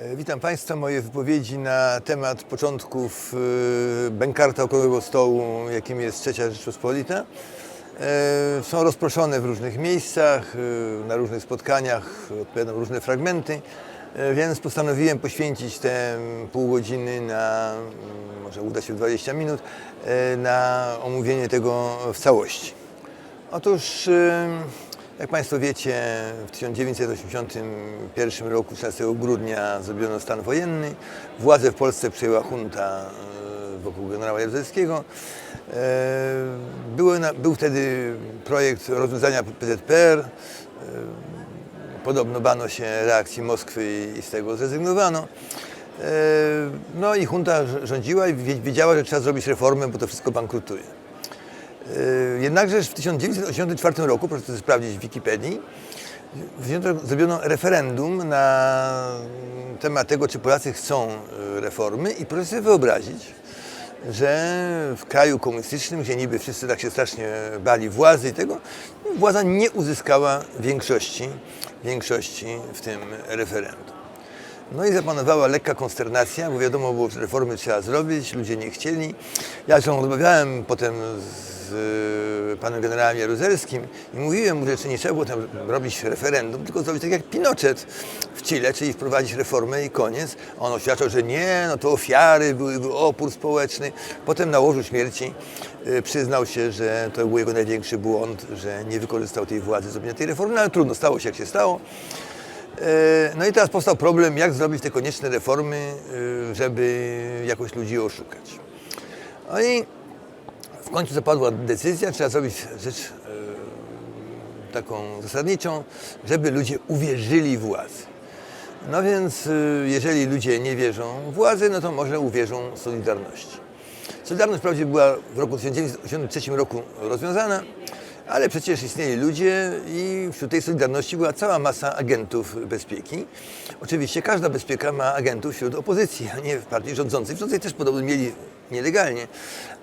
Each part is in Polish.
E, Witam Państwa. Moje wypowiedzi na temat początków e, bękarta okrągłego stołu, jakim jest Trzecia Rzeczpospolita, e, są rozproszone w różnych miejscach, na różnych spotkaniach, odpowiadam różne fragmenty, więc postanowiłem poświęcić te pół godziny na, mm, może uda się w 20 minut, na omówienie tego w całości. Otóż, jak Państwo wiecie, w 1981 roku, 16 grudnia, zrobiono stan wojenny. Władzę w Polsce przejęła junta e, wokół generała Jaruzelskiego. E, był wtedy projekt rozwiązania PZPR. E, Podobno bano się reakcji Moskwy i z tego zrezygnowano. No i junta rz- rządziła i wie- wiedziała, że trzeba zrobić reformę, bo to wszystko bankrutuje. Yy, Jednakże w 1984 roku, proszę to sprawdzić w Wikipedii, zrobiono referendum na temat tego, czy Polacy chcą yy, reformy i proszę sobie wyobrazić, że w kraju komunistycznym, gdzie niby wszyscy tak się strasznie bali władzy i tego, władza nie uzyskała większości, większości w tym referendum. No i zapanowała lekka konsternacja, bo wiadomo było, że reformy trzeba zrobić, ludzie nie chcieli. Ja się rozmawiałem potem z panem generałem Jaruzelskim i mówiłem mu, że nie trzeba było tam robić referendum, tylko zrobić tak jak Pinochet w Chile, czyli wprowadzić reformę i koniec. On oświadczał, że nie, no to ofiary, były, był opór społeczny. Potem na łożu śmierci y, przyznał się, że to był jego największy błąd, że nie wykorzystał tej władzy zrobienia tej reformy, no ale trudno, stało się jak się stało. E, No i teraz powstał problem, jak zrobić te konieczne reformy, e, żeby jakoś ludzi oszukać. No i w końcu zapadła decyzja, trzeba zrobić rzecz e, taką zasadniczą, żeby ludzie uwierzyli władzy. No więc jeżeli ludzie nie wierzą władzy, no to może uwierzą Solidarności. Solidarność wprawdzie była w roku 1983 roku rozwiązana, ale przecież istnieli ludzie i wśród tej Solidarności była cała masa agentów bezpieki. Oczywiście każda bezpieka ma agentów wśród opozycji, a nie w partii rządzącej. Rządzącej też podobno mieli nielegalnie,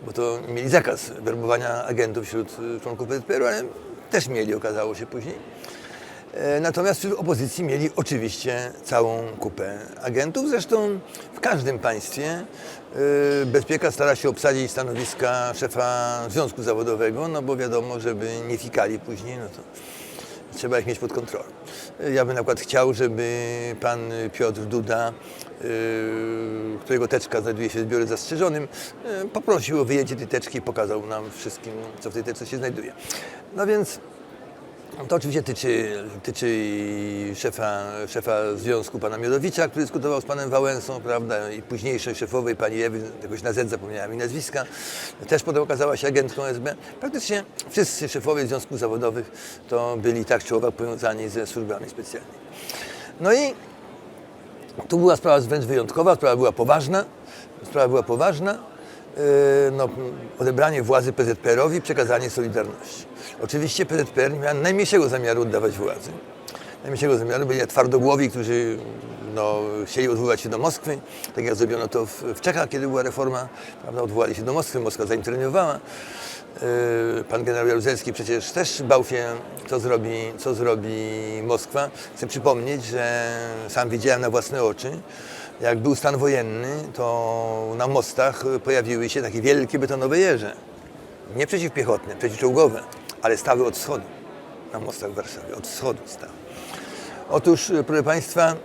bo to mieli zakaz werbowania agentów wśród członków PZPR-u, ale też mieli, okazało się później. E, Natomiast wśród opozycji mieli oczywiście całą kupę agentów. Zresztą w każdym państwie e, bezpieka stara się obsadzić stanowiska szefa związku zawodowego, no bo wiadomo, żeby nie fikali później, no to trzeba ich mieć pod kontrolą. E, Ja bym na przykład chciał, żeby pan Piotr Duda, którego teczka znajduje się w biurze zastrzeżonym, poprosił o wyjęcie tej teczki i pokazał nam wszystkim, co w tej teczce się znajduje. No więc to oczywiście tyczy, tyczy szefa, szefa związku pana Miodowicza, który dyskutował z panem Wałęsą, prawda, i późniejszej szefowej pani Ewy, jakoś na Z zapomniałem jej nazwiska, też potem okazała się agentką SB. Praktycznie wszyscy szefowie związków zawodowych to byli tak czy owak powiązani ze służbami specjalnymi. No i tu była sprawa wręcz wyjątkowa, sprawa była poważna. Sprawa była poważna. Yy, No, odebranie władzy PZPR-owi, przekazanie Solidarności. Oczywiście PZPR nie miał najmniejszego zamiaru oddawać władzy. Najmniejszego zamiaru byli twardogłowi, którzy no, chcieli odwoływać się do Moskwy, tak jak zrobiono to w, w Czechach, kiedy była reforma, prawda, odwołali się do Moskwy, Moskwa zainterweniowała. Yy, Pan generał Jaruzelski przecież też bał się, co zrobi, co zrobi Moskwa. Chcę przypomnieć, że sam widziałem na własne oczy, jak był stan wojenny, to na mostach pojawiły się takie wielkie betonowe jeże. Nie przeciwpiechotne, przeciwczołgowe, ale stały od wschodu. Na mostach w Warszawie, od wschodu stały. Otóż, proszę Państwa,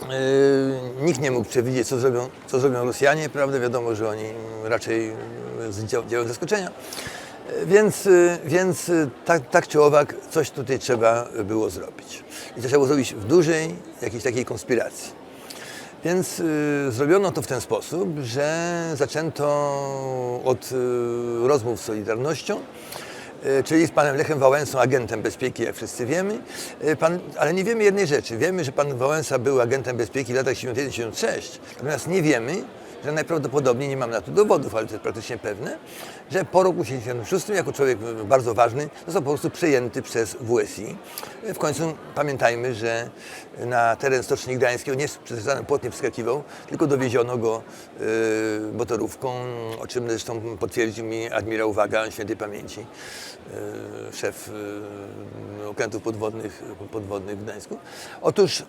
Yy, nikt nie mógł przewidzieć, co zrobią, co zrobią Rosjanie, prawda? Wiadomo, że oni raczej dzia- działają zaskoczenia. Więc, więc tak, tak czy owak coś tutaj trzeba było zrobić. I to trzeba było zrobić w dużej jakiejś takiej konspiracji. Więc y, zrobiono to w ten sposób, że zaczęto od y, rozmów z Solidarnością, y, czyli z panem Lechem Wałęsą, agentem bezpieki, jak wszyscy wiemy. Pan, ale nie wiemy jednej rzeczy. Wiemy, że pan Wałęsa był agentem bezpieki w latach 71-76, natomiast nie wiemy, że najprawdopodobniej, nie mam na to dowodów, ale to jest praktycznie pewne, że po roku 76 jako człowiek bardzo ważny został po prostu przejęty przez WSI. W końcu pamiętajmy, że na teren Stoczni Gdańskiej nie przez żaden płot nie wskakiwał, tylko dowieziono go yy, motorówką, o czym zresztą potwierdził mi admirał Waga świętej pamięci, yy, szef yy, okrętów podwodnych, podwodnych w Gdańsku. Otóż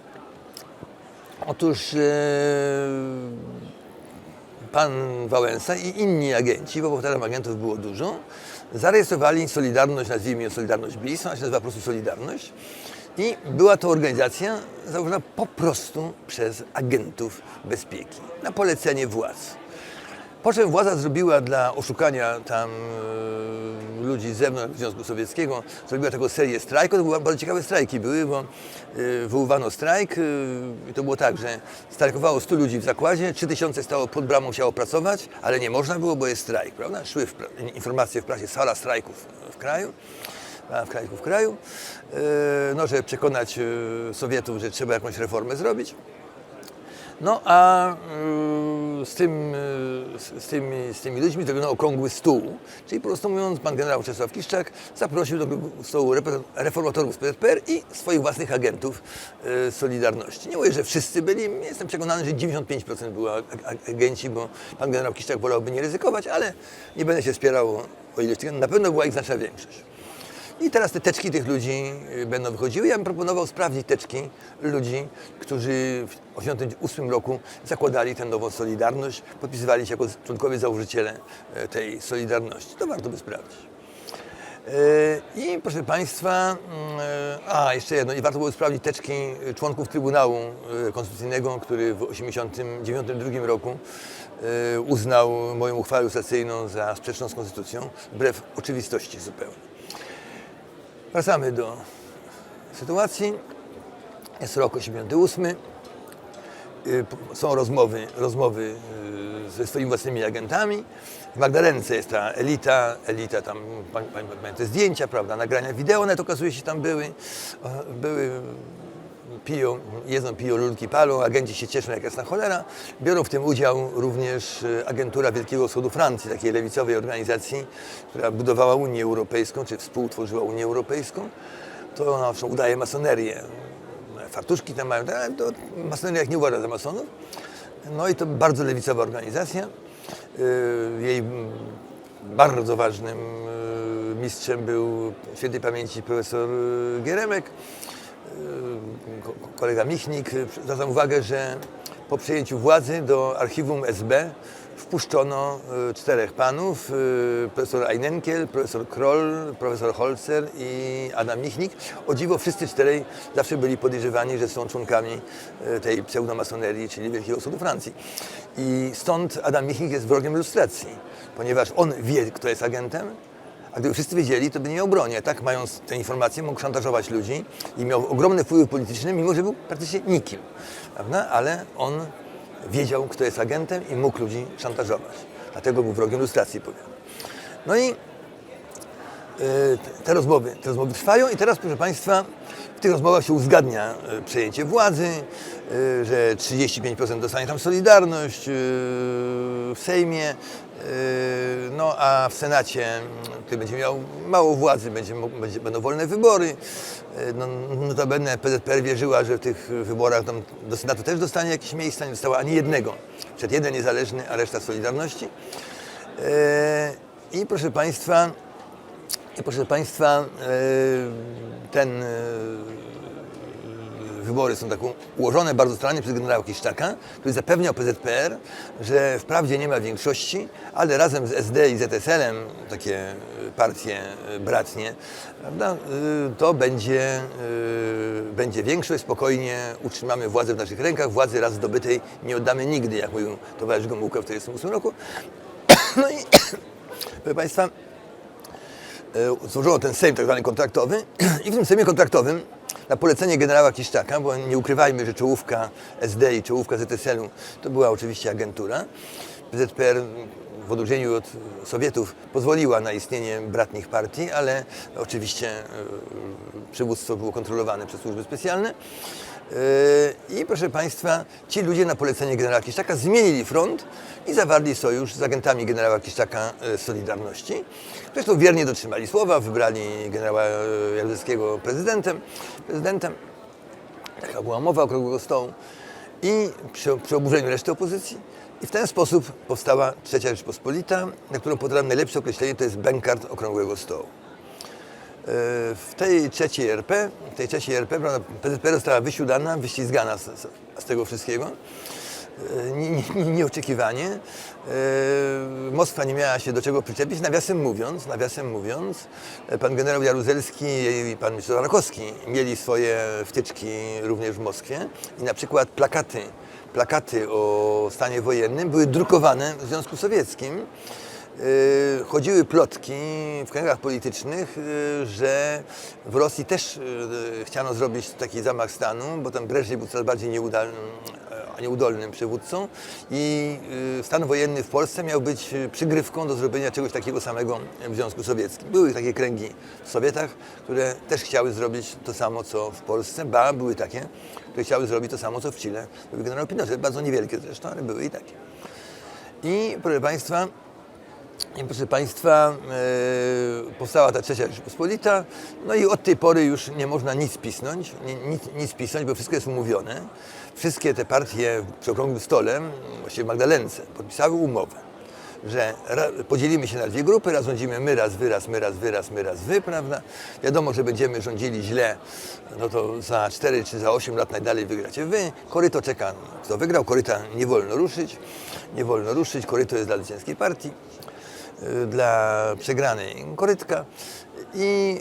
Otóż e, pan Wałęsa i inni agenci, bo powtarzam, agentów było dużo, zarejestrowali Solidarność, nazwijmy ją Solidarność BIS, ona się nazywa po prostu Solidarność. I była to organizacja założona po prostu przez agentów bezpieki, na polecenie władz. Po czym władza zrobiła dla oszukania tam e, ludzi z zewnątrz Związku Sowieckiego, zrobiła taką serię strajków. To były bardzo ciekawe strajki były, bo e, strajk e, i to było tak, że strajkowało 100 ludzi w zakładzie, 3000 stało pod bramą, chciało pracować, ale nie można było, bo jest strajk, prawda? Szły w informacje w prasie, sala strajków w kraju w kraju w kraju, e, no, żeby przekonać e, Sowietów, że trzeba jakąś reformę zrobić. No a y, z, tym, y, z, tymi, z tymi ludźmi zrobiono okrągły stół, czyli po prostu mówiąc, pan generał Czesław Kiszczak zaprosił do stołu reformatorów z PZPR i swoich własnych agentów y, Solidarności. Nie mówię, że wszyscy byli, jestem przekonany, że 95% było ag- ag- agenci, bo pan generał Kiszczak wolałby nie ryzykować, ale nie będę się spierał o ilość na pewno była ich znaczna większość. I teraz te teczki tych ludzi y, będą wychodziły. Ja bym proponował sprawdzić teczki ludzi, którzy w 1988 roku zakładali tę nową Solidarność, podpisywali się jako członkowie założyciele e, tej Solidarności. To warto by sprawdzić. E, I proszę Państwa, mm, e, a jeszcze jedno, i warto było sprawdzić teczki e, członków Trybunału e, Konstytucyjnego, który w 1992 roku uznał moją uchwałę lustracyjną za sprzeczną z Konstytucją, wbrew oczywistości zupełnie. Wracamy do sytuacji. Jest rok 88. Y, Są rozmowy, rozmowy y, ze swoimi własnymi agentami. W Magdalence jest ta elita, elita tam, pa- pa- pa- te zdjęcia, prawda, nagrania wideo, nawet okazuje się tam były, były piją, jedzą, piją lulki, palą, agenci się cieszą jak jasna cholera. Biorą w tym udział również e, agentura Wielkiego Wschodu Francji, takiej lewicowej organizacji, która budowała Unię Europejską, czy współtworzyła Unię Europejską. To ona owszem udaje masonerię. Fartuszki tam mają, to masoneria ich nie uważa za masonów. No i to bardzo lewicowa organizacja. E, Jej bardzo ważnym e, mistrzem był świętej pamięci profesor Gieremek kolega Michnik y, zwracam uwagę, że po przejęciu władzy do archiwum SB wpuszczono y, czterech panów, y, profesor Einenkiel, profesor Kroll, profesor Holzer i Adam Michnik. O dziwo wszyscy czterej zawsze byli podejrzewani, że są członkami tej pseudomasonerii, czyli Wielkiego Wschodu Francji. I stąd Adam Michnik jest wrogiem lustracji, ponieważ on wie, kto jest agentem, a gdyby wszyscy wiedzieli, to by nie miał broni. A tak, mając te informacje, mógł szantażować ludzi i miał ogromny wpływ polityczny, mimo że był praktycznie nikim. Prawda? Ale on wiedział, kto jest agentem i mógł ludzi szantażować. Dlatego był wrogiem lustracji, powiem. No i y, te- rozmowy, te rozmowy trwają i teraz, proszę Państwa, w tych rozmowach się uzgadnia y, przejęcie władzy, y, że 35% dostanie tam Solidarność w Sejmie, no a w Senacie, mm, który będzie miał mało władzy, będzie, będzie, będą wolne wybory. Y, No, notabene PZPR wierzyła, że w tych wyborach tam do Senatu też dostanie jakieś miejsca, nie dostała ani jednego. Przed jeden niezależny, a reszta Solidarności. Y, I proszę Państwa, i proszę Państwa, ten wybory są tak ułożone bardzo starannie przez generała Kiszczaka, który zapewniał PZPR, że wprawdzie nie ma większości, ale razem z SD i ZSL-em, takie e, partie e, bratnie, prawda, e, to będzie, będzie większość, spokojnie utrzymamy władzę w naszych rękach, władzy raz zdobytej nie oddamy nigdy, jak mówił towarzysz Gomułka w 1948 roku. No i Państwa, złożono ten Sejm tak zwany kontraktowy i w tym Sejmie kontraktowym na polecenie generała Kiszczaka, bo nie ukrywajmy, że czołówka SD i czołówka ZSL-u to była oczywiście agentura. PZPR w odróżnieniu od Sowietów pozwoliła na istnienie bratnich partii, ale oczywiście e, przywództwo było kontrolowane przez służby specjalne. E, I proszę Państwa, ci ludzie na polecenie generała Kiszczaka zmienili front i zawarli sojusz z agentami generała Kiszczaka z Solidarności. Zresztą wiernie dotrzymali słowa, wybrali generała e, Jaruzelskiego prezydentem. prezydentem. Taka była mowa okrągłego stołu. I przy, przy oburzeniu reszty opozycji. I w ten sposób powstała Trzecia Rzeczpospolita, na którą podałem najlepsze określenie, to jest bękart okrągłego stołu. W tej trzeciej RP, w tej trzeciej RP prawda, PZPR została wysiudana, wyślizgana z, z, tego wszystkiego. Nie- nie- Nieoczekiwanie. E, Moskwa nie miała się do czego przyczepić. Nawiasem mówiąc, nawiasem mówiąc, e, pan generał Jaruzelski i pan minister Rakowski mieli swoje wtyczki również w Moskwie i na przykład plakaty, plakaty o stanie wojennym były drukowane w Związku Sowieckim. Y, chodziły plotki w kręgach politycznych, y, że w Rosji też y, chciano zrobić taki zamach stanu, bo ten Breżniew był coraz bardziej nieudolnym, a nieudolnym przywódcą i stan wojenny w Polsce miał być przygrywką do zrobienia czegoś takiego samego w Związku Sowieckim. Były takie kręgi w Sowietach, które też chciały zrobić to samo, co w Polsce, ba, były takie, które chciały zrobić to samo, co w Chile. Były generał Pinochet, bardzo niewielkie zresztą, ale były i takie. I proszę Państwa, i proszę Państwa, e, powstała ta trzecia Rzeczpospolita, no i od tej pory już nie można nic pisnąć, ni- nic, nic pisnąć, bo wszystko jest umówione. Wszystkie te partie przy okrągłym stole, właściwie w Magdalence, podpisały umowę, że podzielimy się na dwie grupy, raz rządzimy my, raz wy, raz my, raz wy, raz my, raz wy, prawda? Wiadomo, że będziemy rządzili źle, no to za 4 czy za 8 lat najdalej wygracie wy. Koryto czeka, kto wygrał, koryta nie wolno ruszyć, nie wolno ruszyć, koryto jest dla zwycięskiej partii dla przegranej korytka. I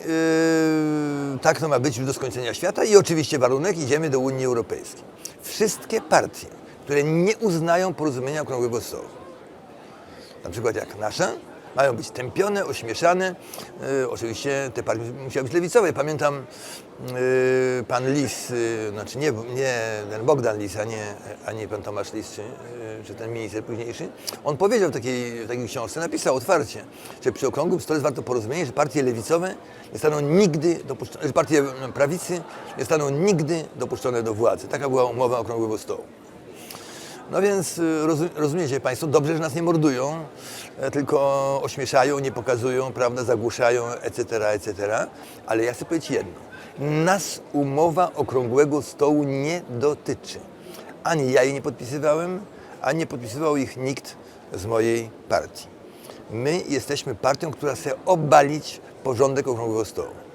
y, tak to ma być już do skończenia świata. I oczywiście warunek, idziemy do Unii Europejskiej. Wszystkie partie, które nie uznają porozumienia okrągłego stołu, na przykład jak nasza, mają być tępione, ośmieszane. Y, oczywiście te partie musiały być lewicowe. Pamiętam y, pan Lis, y, znaczy nie, nie ten Bogdan Lis, a nie, a nie pan Tomasz Lis, czy, y, czy ten minister późniejszy. On powiedział w takiej, w takiej książce, napisał otwarcie, że przy okrągłym stole warto porozumienie, że partie lewicowe nie staną nigdy dopuszczone, że partie prawicy nie staną nigdy dopuszczone do władzy. Taka była umowa okrągłego stołu. No więc y, rozu- rozumiecie Państwo, dobrze, że nas nie mordują, e, tylko ośmieszają, nie pokazują, prawda, zagłuszają, etc., etc. Ale ja chcę powiedzieć jedno. Nas umowa okrągłego stołu nie dotyczy. Ani ja jej nie podpisywałem, ani nie podpisywał ich nikt z mojej partii. My jesteśmy partią, która chce obalić porządek okrągłego stołu.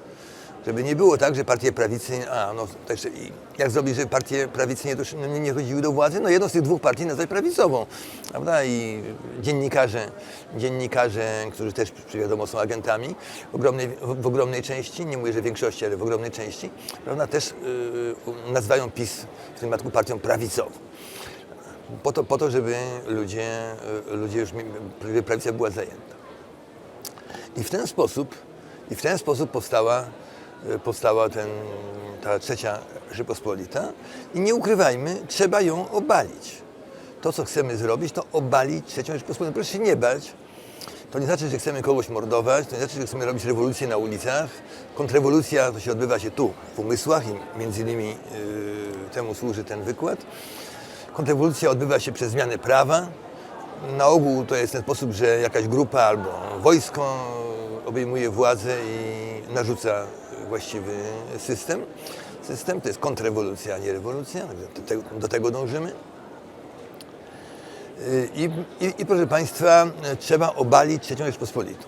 Żeby nie było tak, że partie prawicy, a no też i jak zrobić, żeby partie prawicy nie, nie, nie chodziły do władzy? No jedną z tych dwóch partii nazwać prawicową, prawda? I dziennikarze, dziennikarze, którzy też wiadomo są agentami w ogromnej, w, ogromnej części, nie mówię, że w większości, ale w ogromnej części, prawda? Też yy, nazywają PiS w tym przypadku partią prawicową. Po to, po to żeby ludzie, y, ludzie już, prawica była zajęta. I w ten sposób, i w ten sposób powstała, powstała ten, ta trzecia Rzepospolita. I nie ukrywajmy, trzeba ją obalić. To, co chcemy zrobić, to obalić trzecią Rzepospolitą. Proszę się nie bać. To nie znaczy, że chcemy kogoś mordować, to nie znaczy, że chcemy robić rewolucję na ulicach. Kontrrewolucja to się odbywa się tu, w umysłach i między innymi yy, temu służy ten wykład. Kontrrewolucja odbywa się przez zmianę prawa. Na ogół to jest ten sposób, że jakaś grupa albo wojsko obejmuje władzę i narzuca właściwy system. System to jest kontrrewolucja, a nie rewolucja. Do tego, dążymy. I, i, I proszę Państwa, trzeba obalić trzecią Rzeczpospolitą.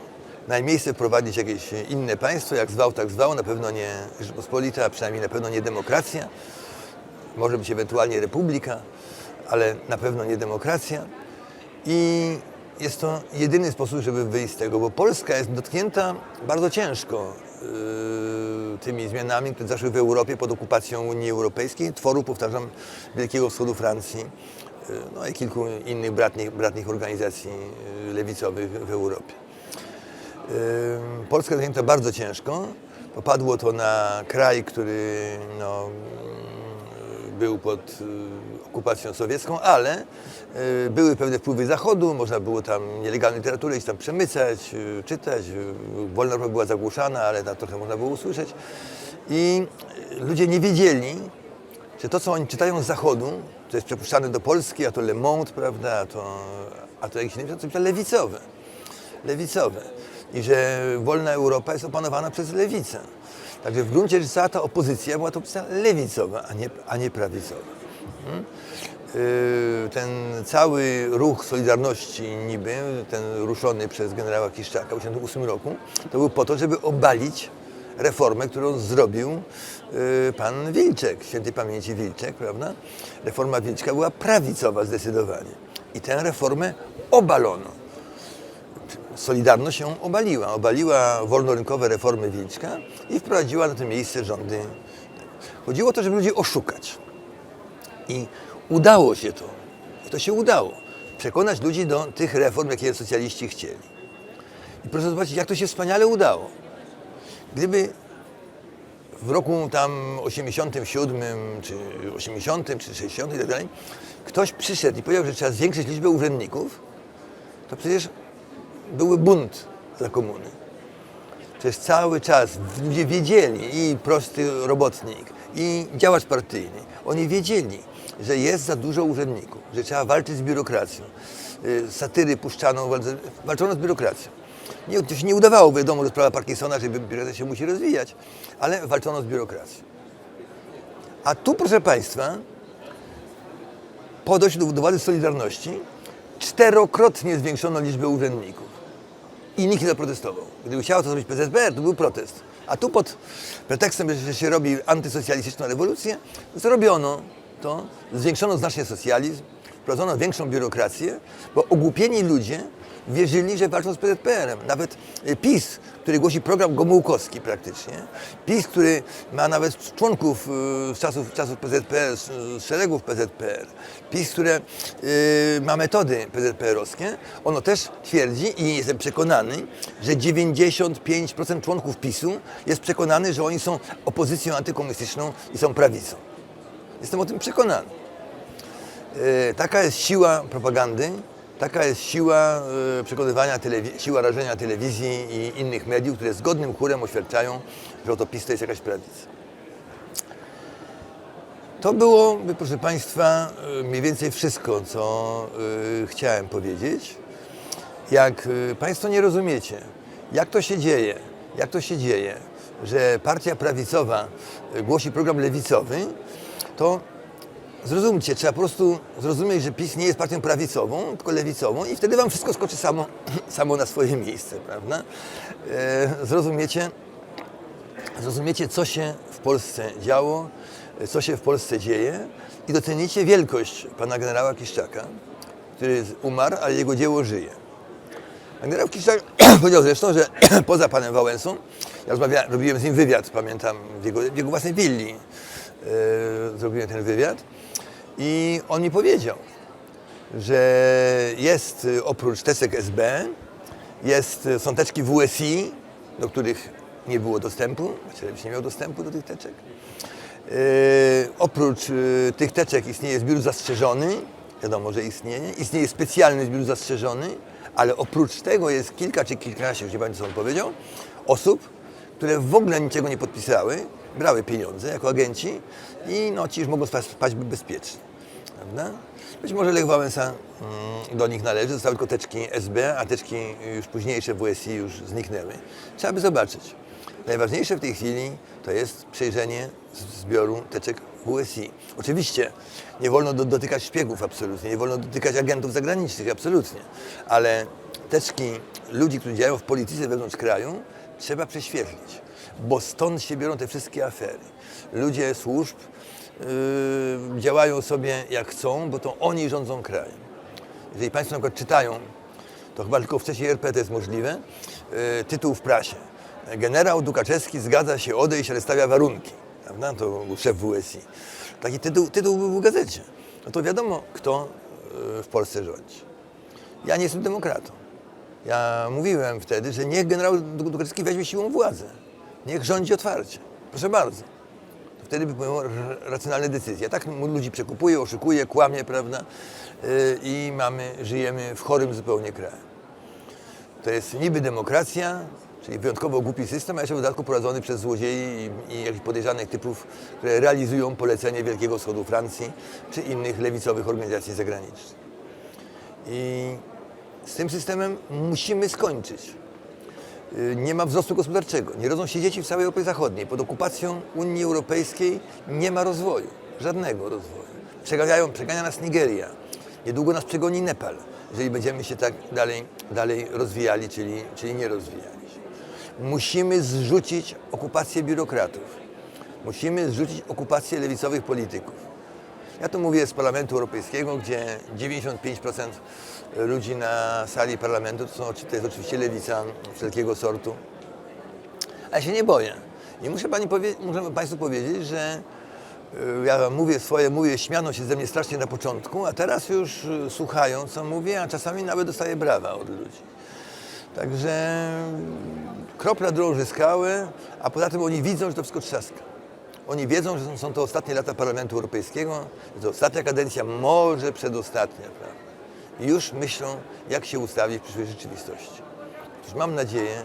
Na miejsce wprowadzić jakieś inne państwo, jak zwał, tak zwał, na pewno nie Rzeczpospolita, a przynajmniej na pewno nie demokracja. Może być ewentualnie republika, ale na pewno nie demokracja. I jest to jedyny sposób, żeby wyjść z tego, bo Polska jest dotknięta bardzo ciężko tymi zmianami, które zaszły w Europie pod okupacją Unii Europejskiej, tworu, powtarzam, Wielkiego Wschodu Francji, yy, no i kilku innych bratnich, bratnich organizacji yy, lewicowych w Europie. Polska dotknięta bardzo ciężko. Popadło to na kraj, który no, był pod y, okupacją sowiecką, ale y, były pewne wpływy Zachodu, można było tam nielegalną literaturę gdzieś tam przemycać, y, czytać. y, Wolna Europa była zagłuszana, ale tam trochę można było usłyszeć. I ludzie nie wiedzieli, że to, co oni czytają z Zachodu, to jest przepuszczane do Polski, a to Le Monde, prawda, a to, a to jakieś inne, to lewicowe lewicowe i że wolna Europa jest opanowana przez lewicę. Także w gruncie rzeczy cała ta opozycja była to lewicowa, a nie, a nie prawicowa. Yy, Ten cały ruch Solidarności niby, ten ruszony przez generała Kiszczaka w 1988 roku, to był po to, żeby obalić reformę, którą zrobił y, pan Wilczek, świętej pamięci Wilczek, prawda? Reforma Wilczka była prawicowa zdecydowanie. I tę reformę obalono. Solidarność ją obaliła. Obaliła wolnorynkowe reformy Wilczka i wprowadziła na to miejsce rządy. Chodziło o to, żeby ludzi oszukać. I udało się to. I to się udało. Przekonać ludzi do tych reform, jakie socjaliści chcieli. I proszę zobaczyć, jak to się wspaniale udało. Gdyby w roku tam 87, czy 80, czy 60 i tak dalej, ktoś przyszedł i powiedział, że trzeba zwiększyć liczbę urzędników, to przecież były bunt za komuny. Przecież cały czas ludzie wiedzieli, i prosty robotnik, i działacz partyjny, oni wiedzieli, że jest za dużo urzędników, że trzeba walczyć z biurokracją. Y, Satyry puszczano, walczono z biurokracją. Nie, to się nie udawało, wiadomo, że sprawa Parkinsona, że biurokracja się musi rozwijać, ale walczono z biurokracją. A tu, proszę Państwa, po dojściu do, do władzy Solidarności, czterokrotnie zwiększono liczbę urzędników. I nikt nie zaprotestował. Gdyby chciało to zrobić PZPR, to był protest. A tu pod pretekstem, że się robi antysocjalistyczną rewolucję, zrobiono to, zwiększono znacznie socjalizm, wprowadzono większą biurokrację, bo ogłupieni ludzie wierzyli, że walczą z PZPR-em. Nawet y, PiS, który głosi program Gomułkowski praktycznie, PiS, który ma nawet członków y, z czasów, czasów PZPR, z, z szeregów PZPR, PiS, które y, ma metody PZPR-owskie, ono też twierdzi i jestem przekonany, że 95% członków PiSu jest przekonany, że oni są opozycją antykomunistyczną i są prawicą. Jestem o tym przekonany. E, Taka jest siła propagandy, taka jest siła e, przekonywania, siła rażenia telewizji i innych mediów, które zgodnym chórem oświadczają, że oto PiS to jest jakaś prawica. To było, proszę Państwa, e, mniej więcej wszystko, co chciałem powiedzieć. Jak Państwo nie rozumiecie, jak to się dzieje, jak to się dzieje, że partia prawicowa głosi program lewicowy, to Zrozumcie, trzeba po prostu zrozumieć, że PiS nie jest partią prawicową, tylko lewicową i wtedy wam wszystko skoczy samo, samo na swoje miejsce, prawda? E, zrozumiecie, zrozumiecie, co się w Polsce działo, co się w Polsce dzieje i docenicie wielkość pana generała Kiszczaka, który umarł, ale jego dzieło żyje. Generał Kiszczak powiedział zresztą, że poza panem Wałęsą, ja rozmawiałem, robiłem z nim wywiad, pamiętam, w jego, w jego własnej willi zrobiłem ten wywiad i on mi powiedział, że jest y, oprócz tesek SB, jest, y, są teczki WSI, do których nie było dostępu, Macierewicz nie miał dostępu do tych teczek. Yy, oprócz y, tych teczek istnieje zbiór zastrzeżony, wiadomo, że istnieje. Istnieje specjalny zbiór zastrzeżony, ale oprócz tego jest kilka czy kilkanaście, już nie pamiętam co on powiedział, osób, które w ogóle niczego nie podpisały, brały pieniądze jako agenci i no, ci już mogą spać, spać bezpiecznie. Prawda? Być może Lech Wałęsa mm, do nich należy, zostały tylko teczki SB, a teczki już późniejsze WSI już zniknęły. Trzeba by zobaczyć. Najważniejsze w tej chwili to jest przejrzenie zbioru teczek WSI. Oczywiście nie wolno do, dotykać szpiegów absolutnie, nie wolno dotykać agentów zagranicznych absolutnie, ale teczki ludzi, którzy działają w polityce wewnątrz kraju, trzeba prześwietlić, bo stąd się biorą te wszystkie afery. Ludzie służb yy, działają sobie jak chcą, bo to oni rządzą krajem. Jeżeli Państwo na przykład czytają, to chyba tylko w czasie RP to jest możliwe, yy, tytuł w prasie. Generał Dukaczewski zgadza się odejść, ale stawia warunki. Prawda? To był szef WSI. Taki tytuł, tytuł był w gazecie. No to wiadomo, kto yy, w Polsce rządzi. Ja nie jestem demokratą. Ja mówiłem wtedy, że niech generał Dukaczewski weźmie siłą władzę. Niech rządzi otwarcie. Proszę bardzo. Wtedy by były racjonalne decyzje. Tak ludzi przekupuje, oszukuje, kłamie, prawda? Yy, I mamy, żyjemy w chorym zupełnie kraju. To jest niby demokracja, czyli wyjątkowo głupi system, a jeszcze w dodatku prowadzony przez złodziei i, i jakichś podejrzanych typów, które realizują polecenie Wielkiego Wschodu Francji czy innych lewicowych organizacji zagranicznych. I z tym systemem musimy skończyć. Y, Nie ma wzrostu gospodarczego, nie rodzą się dzieci w całej Europie Zachodniej. Pod okupacją Unii Europejskiej nie ma rozwoju, żadnego rozwoju. Przeganiają, przegania nas Nigeria, niedługo nas przegoni Nepal, jeżeli będziemy się tak dalej, dalej rozwijali, czyli, czyli nie rozwijali. Musimy zrzucić okupację biurokratów. Musimy zrzucić okupację lewicowych polityków. Ja tu mówię z Parlamentu Europejskiego, gdzie 95% ludzi na sali parlamentu to, są, to jest oczywiście lewica wszelkiego sortu. A ja się nie boję. I muszę, pani powie, muszę Państwu powiedzieć, że y, ja mówię swoje, mówię, śmiano się ze mnie strasznie na początku, a teraz już y, słuchają, co mówię, a czasami nawet dostaję brawa od ludzi. Także kropla drąży skały, a poza tym oni widzą, że to wszystko trzaska. Oni wiedzą, że są- to ostatnie lata Parlamentu Europejskiego, że to ostatnia kadencja, może przedostatnia, prawda? I już myślą, jak się ustawić w przyszłej rzeczywistości. Otóż mam nadzieję,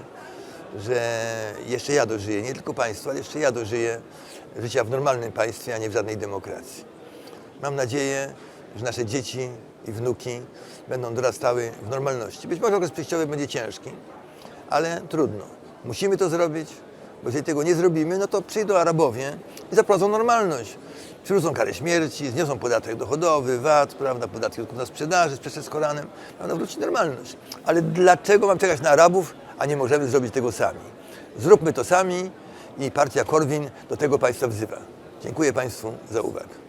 że jeszcze ja dożyję, nie tylko Państwo, ale jeszcze ja dożyję życia w normalnym państwie, a nie w żadnej demokracji. Mam nadzieję, że nasze dzieci i wnuki będą dorastały w normalności. Być może okres przejściowy będzie ciężki, ale trudno. Musimy to zrobić, bo jeżeli tego nie zrobimy, no to przyjdą Arabowie i zaprowadzą normalność. Przywrócą karę śmierci, zniosą podatek dochodowy, VAT, prawda, podatki od kupna sprzedaży, sprzeczne z Koranem, prawda, wróci normalność. Ale dlaczego mam czekać na Arabów, a nie możemy zrobić tego sami? Zróbmy to sami i partia Korwin do tego Państwa wzywa. Dziękuję Państwu za uwagę.